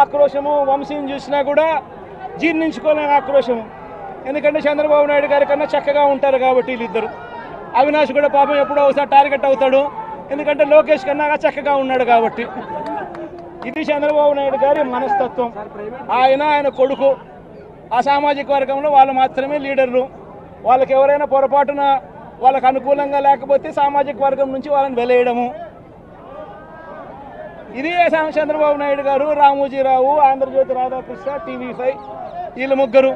ఆక్రోశము వంశీని చూసినా కూడా జీర్ణించుకోలేని ఆక్రోశము. ఎందుకంటే చంద్రబాబు నాయుడు గారి కన్నా చక్కగా ఉంటారు కాబట్టి వీళ్ళిద్దరు. అవినాష్ కూడా పాపం ఎప్పుడో ఒకసారి టార్గెట్ అవుతాడు. ఎందుకంటే లోకేష్ కన్నా చక్కగా ఉన్నాడు కాబట్టి. ఇది చంద్రబాబు నాయుడు గారి మనస్తత్వం. ఆయన ఆయన కొడుకు. ఆ సామాజిక వర్గంలో వాళ్ళు మాత్రమే లీడర్లు. వాళ్ళకి ఎవరైనా పొరపాటున వాళ్ళకు అనుకూలంగా లేకపోతే సామాజిక వర్గం నుంచి వాళ్ళని వెలేయడము. ఇది సా- చంద్రబాబు నాయుడు గారు రామోజీరావు ఆంధ్రజ్యోతి రాధాకృష్ణ టీవీ ఫైవ్ వీళ్ళు ముగ్గురు.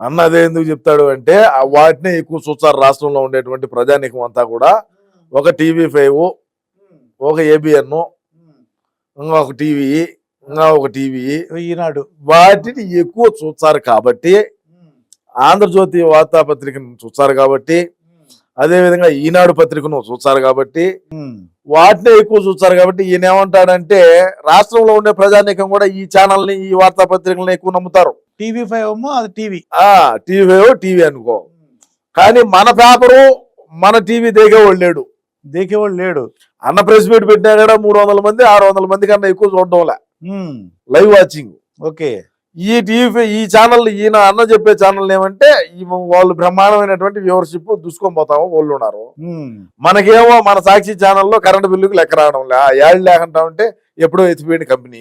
అన్న అదే ఎందుకు చెప్తాడు అంటే వాటినే ఎక్కువ చూస్తారు రాష్ట్రంలో ఉండేటువంటి ప్రజానీకం అంతా కూడా. ఒక టీవీ ఫైవ్ ఒక ఏబిఎన్ ఇంకా ఒక టీవీ ఇంకా ఒక టీవీ. ఈనాడు. వాటిని ఎక్కువ చూస్తారు కాబట్టి ఆంధ్రజ్యోతి వార్తాపత్రికను చూస్తారు కాబట్టి అదే విధంగా ఈనాడు పత్రికను చూస్తారు కాబట్టి. వాటినే ఎక్కువ చూస్తారు కాబట్టి ఈయన ఏమంటాడంటే రాష్ట్రంలో ఉండే ప్రజానీకం కూడా ఈ ఛానల్ని ఈ వార్తాపత్రికలను ఎక్కువ నమ్ముతారు. టీవీ ఫైవ్ ఏమో అది టీవీ. ఆ టీవీ టీవీ అనుకో. కానీ మన పేపరు మన టీవీ దేగేవాడు లేడు. దేకేవాడు లేడు. అన్న ప్రెస్ మీట్ పెట్టినా కూడా మూడు వందల మంది ఆరు వందల మంది కన్నా ఎక్కువ చూడడంలే. Live watching. ఓకే. ఈ టీవీ ఈ ఛానల్ ఈయన అన్న చెప్పే ఛానల్ ఏమంటే వాళ్ళు బ్రహ్మాండమైనటువంటి వ్యూవర్షిప్ దుసుకొని పోతాము వాళ్ళు ఉన్నారు. మనకేమో మన సాక్షి ఛానల్లో కరెంట్ బిల్లుకి లెక్క రావడం లే ఏళ్ళు లేకుండా ఉంటే ఎప్పుడో ఎత్తిపోయిన కంపెనీ.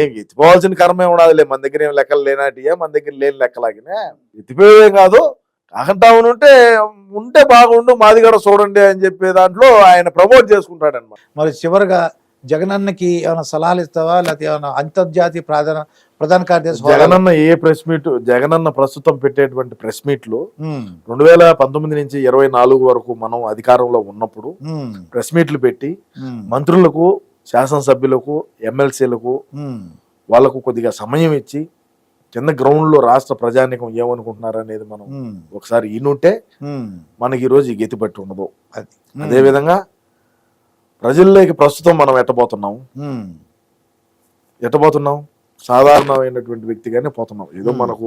ఏం ఎత్తిపోవాల్సిన కర్మే ఉండదులే మన దగ్గర ఏం లెక్కలు లేనాటియే మన దగ్గర లేని లెక్కలాగినా ఎత్తిపోయేదే కాదు కాకుండా ఉంటే ఉంటే బాగుండు మాది కూడా చూడండి అని చెప్పే దాంట్లో ఆయన ప్రమోట్ చేసుకుంటాడు అనమాట మరి చివరిగా జగనన్నకి ఏమైనా సలహాలు ఇస్తావా లేకపోతే ఏమైనా అంతర్జాతీయ ప్రధాన ప్రధాన కార్యదర్శి జగనన్న ఏ ప్రెస్ మీట్ జగనన్న ప్రస్తుతం పెట్టేటువంటి ప్రెస్ మీట్లు. రెండు వేల పంతొమ్మిది నుంచి ఇరవై నాలుగు వరకు మనం అధికారంలో ఉన్నప్పుడు. ప్రెస్ మీట్లు పెట్టి. మంత్రులకు శాసనసభ్యులకు ఎమ్మెల్సీలకు. వాళ్ళకు కొద్దిగా సమయం ఇచ్చి కింద గ్రౌండ్లో రాష్ట్ర ప్రజానికం ఏమనుకుంటున్నారు అనేది మనం. ఒకసారి ఈనుంటే. మనకి ఈ రోజు ఈ గతి పట్టి ఉండదు అది అదే విధంగా ప్రజల్లోకి ప్రస్తుతం మనం ఎట్టబోతున్నాం. ఎట్టబోతున్నాం సాధారణమైనటువంటి వ్యక్తిగానే పోతున్నాం ఏదో. మనకు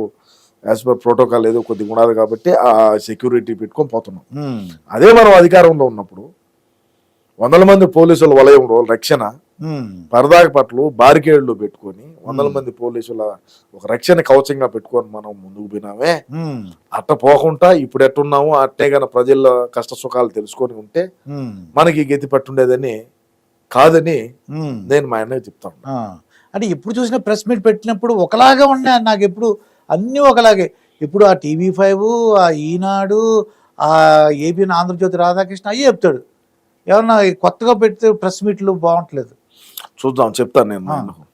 యాజ్ పర్ ప్రోటోకాల్ ఏదో కొద్దిగా ఉన్నది కాబట్టి ఆ సెక్యూరిటీ పెట్టుకొని పోతున్నాం. అదే మనం అధికారంలో ఉన్నప్పుడు వందల మంది పోలీసుల వలయంలో రక్షణ. పరదాక పట్లు బారికేడ్లు పెట్టుకొని వందల Hmm. మంది పోలీసుల ఒక రక్షణ కవచంగా పెట్టుకొని మనం ముందుకు పోయినామే ఉమ్. అట్ట పోకుండా ఇప్పుడు ఎట్టున్నామో అట్టే గన ప్రజల కష్ట సుఖాలు తెలుసుకొని ఉంటే. మనకి గతి పట్టుండేదని కాదని. నేను మా అన్నయ్య చెప్తాను. అంటే ఎప్పుడు చూసినా ప్రెస్ మీట్ పెట్టినప్పుడు ఒకలాగా ఉన్నాయి నాకు ఎప్పుడు అన్నీ ఒకలాగే ఇప్పుడు ఆ టీవీ ఫైవ్ ఆ ఈనాడు ఆ ఏబిఎన్ ఆంధ్రజ్యోతి రాధాకృష్ణ అయ్యే చెప్తాడు ఏమన్నా కొత్తగా పెడితే ప్రెస్ మీట్లు బాగుంటలేదు చూద్దాం చెప్తాను నేను.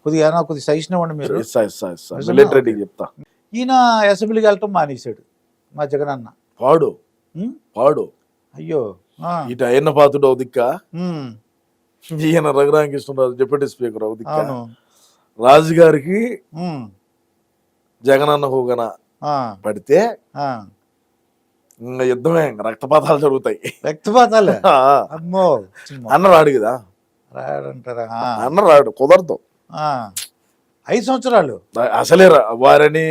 కొద్దిగా ఏమన్నా కొద్దిగా సజెషన్ ఇవ్వండి మీరు ఇస్తా ఇస్తా ఇస్తా నిజమా? మిలిటరీ రెడ్డికి చెప్తా ఈయన అసెంబ్లీకి వెళ్ళటం మానేశాడు మా జగనన్న పాడు ఉం? పాడు అయ్యో. ఇటు అయిన పాతుడు ఒక దిక్క ఉమ్. ఈయన రఘురామకృష్ణరాజు డిప్యూటీ స్పీకర్ ఒక దిక్క అవును రాజుగారికి. జగనన్న హోగన. పడితే యుద్ధమే రక్తపాతాలు జరుగుతాయి వ్యక్తిపాతాలే ఆ, అమ్మో అన్న రాడు కదా రాడంటారా. అన్న రాడు కుదరదు. ఐదు సంవత్సరాలు. అసలే వారని.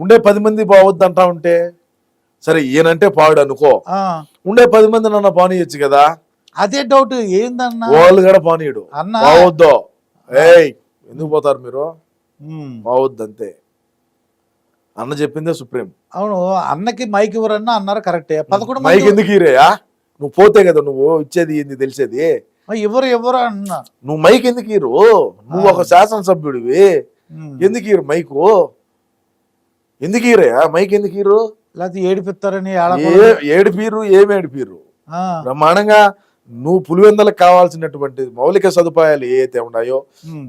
ఉండే పది మంది బావద్దు అంటా ఉంటే? సరే ఈయనంటే పాడు అనుకో. ఉండే పది మంది నన్ను పానీయచ్చు కదా? అదే డౌట్ ఏందన్నా? వాళ్ళు కూడా పానీయుడు. అన్న? బావద్దు. ఏయ్ ఎందుకు పోతారు మీరు. బావద్దు అంతే అన్న చెప్పిందే సుప్రీం. అవును అన్నకి మైక్ ఇవ్వరన్నా అన్నారు కరెక్టే? పదకొండు మైక్ ఎందుకు ఇరేయా నువ్వు పోతే కదా నువ్వు ఇచ్చేది ఏంది తెలిసేది? ఇవ్వరు ఇవ్వరు అన్న నువ్వు మైక్ ఎందుకు ఇరు నువ్వు ఒక శాసనసభ్యుడివి. ఎందుకు ఇరు మైకు ఎందుకు ఇరయా మైక్ ఎందుకు ఇరు లేకపోతే ఏడిపిస్తారని. ఏడిపీరు ఏమి ఏడిపీరు. బ్రహ్మాండంగా నువ్వు పులివెందలకు కావాల్సినటువంటి మౌలిక సదుపాయాలు ఏవైతే ఉన్నాయో.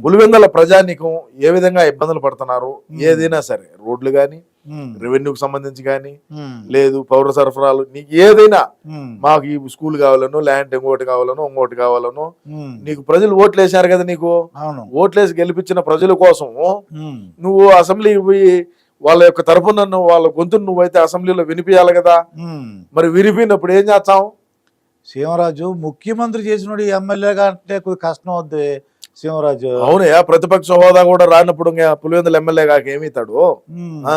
పులివెందల ప్రజానికం ఏ విధంగా ఇబ్బందులు పడుతున్నారు. ఏదైనా సరే రోడ్లు కానీ రెవెన్యూకి సంబంధించి కానీ ఉమ్, లేదు పౌర సరఫరాలు నీకు ఏదైనా ఉమ్, మాకు ఈ స్కూల్ కావాలను ల్యాండ్ ఇంకోటి కావాలను ఇంకోటి కావాలను నీకు ప్రజలు ఓట్లు వేశారు కదా నీకు? అవును. ఓట్లేసి గెలిపించిన ప్రజల కోసం నువ్వు అసెంబ్లీకి పోయి వాళ్ళ యొక్క నువ్వు వాళ్ళ గొంతును నువ్వైతే అసెంబ్లీలో వినిపించాలి కదా. మరి వినిపినప్పుడు ఏం చేస్తాం? సీమరాజు ముఖ్యమంత్రి చేసినోడు ఎమ్మెల్యేగా అంటే కొద్ది కష్టం అవుద్ది సీమరాజు అవునయ్యా ప్రతిపక్ష హోదా కూడా రానప్పుడు ఇంకా పులివెందుల ఎమ్మెల్యే కాక. ఆ,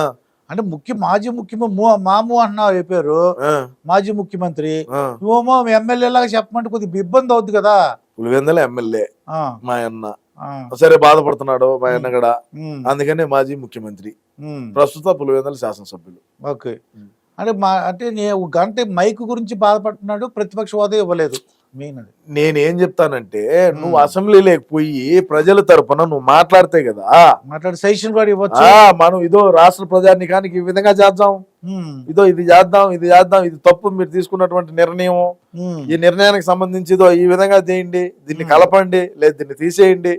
అంటే ముఖ్య మాజీ ముఖ్యమంత్రి మాము అంటున్నావు చెప్పారు మాజీ ముఖ్యమంత్రి. నువ్వేమో ఎమ్మెల్యే లాగా చెప్పమంటే కొద్దిగా ఇబ్బంది అవుద్ది కదా. పులివెందుల ఎమ్మెల్యే మా అన్న. సరే బాధపడుతున్నాడు మా అన్న కూడా. అందుకనే మాజీ ముఖ్యమంత్రి. ప్రస్తుత పులివెందుల శాసనసభ్యులు. ఓకే. అంటే మా అంటే నేను గంట మైక్ గురించి బాధపడుతున్నాడు ప్రతిపక్ష హోదా ఇవ్వలేదు. మెయిన్ అది. నేనేం చెప్తానంటే నువ్వు మ్. అసెంబ్లీలోకి పోయి ప్రజల తరపున నువ్వు మాట్లాడితే కదా. మాట్లాడి సజెషన్ కూడా ఇవ్వచ్చు. ఆ మనం ఇదో రాష్ట్ర ప్రజానికానికి ఈ విధంగా చేద్దాం. ఇదో ఇది చేద్దాం ఇది చేద్దాం ఇది తప్పు మీరు తీసుకున్నటువంటి నిర్ణయం ఈ నిర్ణయానికి సంబంధించి ఇదో ఈ విధంగా చేయండి దీన్ని. కలపండి లేదు దీన్ని తీసేయండి?